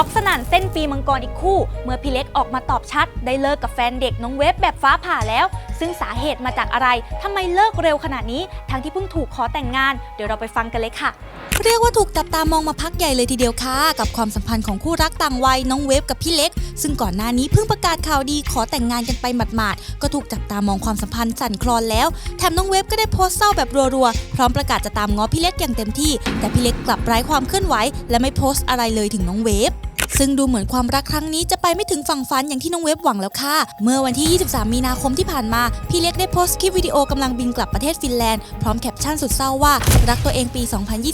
ช็อกสนั่นเส้นปีมังกรอีกคู่ เมื่อพี่เล็กออกมาตอบชัด ได้เลิกกับแฟนเด็กน้องเวฟแบบฟ้าผ่าแล้ว ซึ่งสาเหตุมาจากอะไรทำไมเลิกเร็วขนาดนี้ ทั้งที่เพิ่งถูกขอแต่งงาน เดี๋ยวเราไปฟังกันเลยค่ะเรียกว่าถูกจับตามองมาพักใหญ่เลยทีเดียวค่ะ กับความสัมพันธ์ของคู่รักต่างวัยน้องเวฟกับพี่เล็ก ซึ่งก่อนหน้านี้เพิ่งประกาศข่าวดีขอแต่งงานกันไปหมาดๆก็ถูกจับตามองความสัมพันธ์สั่นคลอนแล้วแถมน้องเวฟก็ได้โพสต์เศร้าแบบรัวๆพร้อมประกาศจะตามง้อพี่เล็กอย่างเต็มที่ แต่พี่เล็กกลับไร้ความเคลื่อนไหว และไม่โพสต์อะไรเลยถึงน้องเวฟ ซึ่งดูเหมือนความรักครั้งนี้จะไปไม่ถึงฝั่งฝันอย่างที่น้องเว็บหวังแล้วค่ะ เมื่อวันที่ 23 มีนาคมที่ผ่านมา พี่เล็กได้โพสต์คลิปวิดีโอกำลังบินกลับประเทศฟินแลนด์ พร้อมแคปชั่นสุดเศร้าว่า รักตัวเองปี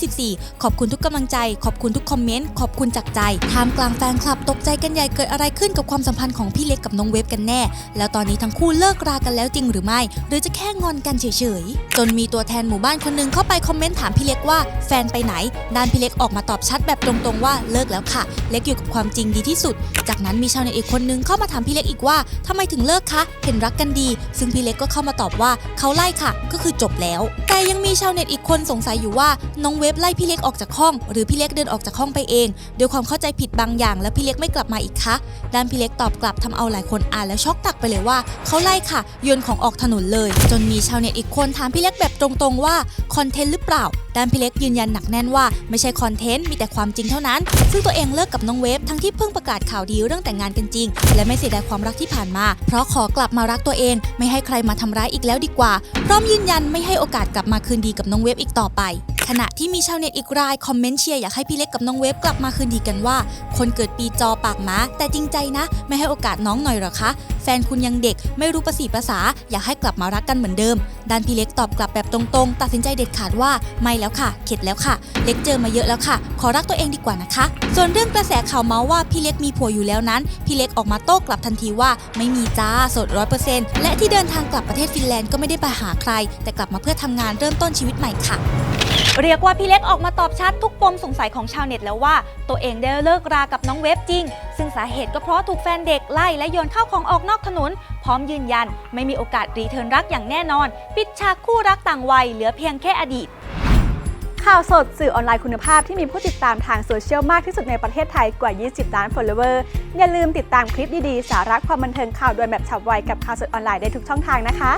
2024 ขอบคุณทุกกำลังใจ ขอบคุณทุกคอมเมนต์ ขอบคุณจากใจท่ามกลางแฟนคลับตกใจกันใหญ่เกิดอะไรขึ้นกับความสัมพันธ์ของพี่เล็กกับน้องเว็บกันแน่ แล้วตอนนี้ทั้งคู่เลิกรากันแล้วจริงหรือไม่ หรือจะแค่งอนกันเฉยๆ จนมีตัวแทนหมู่บ้านคนหนึงเข้าไปคอมเมนต์ถามพี่เล็กว่าแฟนไปไหนด้านพี่เล็กออกมาตอบชัดแบบตรงๆว่าเลิกแล้วค่ะ เล็กอยู่กับความจริงดีที่สุด จากนั้นมีชาวเน็ตอีกคนนึงเข้ามาถามพี่เล็กอีกว่าทำไมถึงเลิกคะ เห็นรักกันดี ซึ่งพี่เล็กก็เข้ามาตอบว่าเขาไล่ค่ะ ก็คือจบแล้ว แต่ยังมีชาวเน็ตอีกคนสงสัยอยู่ว่าน้องเว็บไล่พี่เล็กออกจากห้อง หรือพี่เล็กเดินออกจากห้องไปเองด้วยความเข้าใจผิดบางอย่าง แล้วพี่เล็กไม่กลับมาอีกคะด้านพี่เล็กตอบกลับทำเอาหลายคนอ่านแล้วช็อกตักไปเลยว่าเขาไล่ค่ะโยนของออกถนนเลย จนมีชาวเน็ตอีกคนถามพี่เล็กแบบตรงๆว่าคอนเทนต์หรือเปล่าด้านพี่เล็กยืนยันหนักแน่นว่าไม่ใช่คอนเทนต์มีแต่ความจริงเท่านั้น ซึ่งตัวเองเลิกกับน้องเวฟทั้งที่เพิ่งประกาศข่าวดีเรื่องแต่งงานกันจริง และไม่เสียดายความรักที่ผ่านมา เพราะขอกลับมารักตัวเอง ไม่ให้ใครมาทำร้ายอีกแล้วดีกว่า พร้อมยืนยันไม่ให้โอกาสกลับมาคืนดีกับน้องเวฟอีกต่อไป ขณะที่มีชาวเน็ตอีกรายคอมเมนต์เชียร์อยากให้พี่เล็กกับน้องเวฟกลับมาคืนดีกันว่า คนเกิดปีจอปากหมาแต่จริงใจนะ ไม่ให้โอกาสน้องหน่อยหรอคะ แฟนคุณยังเด็กไม่รู้ประสีภาษา อยากให้กลับมารักกันเหมือนเดิมด้านพี่เล็กตอบกลับแบบตรงๆ ตัดสินใจเด็ดขาดว่าไม่แล้วค่ะ เข็ดแล้วค่ะ เล็กเจอมาเยอะแล้วค่ะ ขอรักตัวเองดีกว่านะคะ ส่วนเรื่องกระแสข่าวเมาส์ว่าพี่เล็กมีผัวอยู่แล้วนั้นพี่เล็กออกมาโต้กลับทันทีว่า ไม่มีจ้าสดร้อยเปอร์เซ็นต์และที่เดินทางกลับประเทศฟินแลนด์ก็ไม่ได้ไปหาใคร แต่กลับมาเพื่อทำงานเริ่มต้นชีวิตใหม่ค่ะ เรียกว่าพี่เล็กออกมาตอบชัดทุกปมสงสัยของชาวเน็ตแล้วว่า ตัวเองได้เลิกรากับน้องเวฟจริง ซึ่งสาเหตุก็เพราะถูกแฟนเด็กไล่และโยนเข้าวของออกนอกถนน พร้อมยืนยัน ไม่มีโอกาสรีเทิร์นรักอย่างแน่นอน ปิดฉากคู่รักต่างวัยเหลือเพียงแค่อดีต ข่าวสดสื่อออนไลน์คุณภาพที่มีผู้ติดตามทางโซเชียลมากที่สุดในประเทศไทยกว่า 20 ล้าน follower อย่าลืมติดตามคลิปดีๆ สาระความบันเทิงข่าวด่วนแบบฉับไวกับข่าวสดออนไลน์ได้ทุกช่องทางนะคะ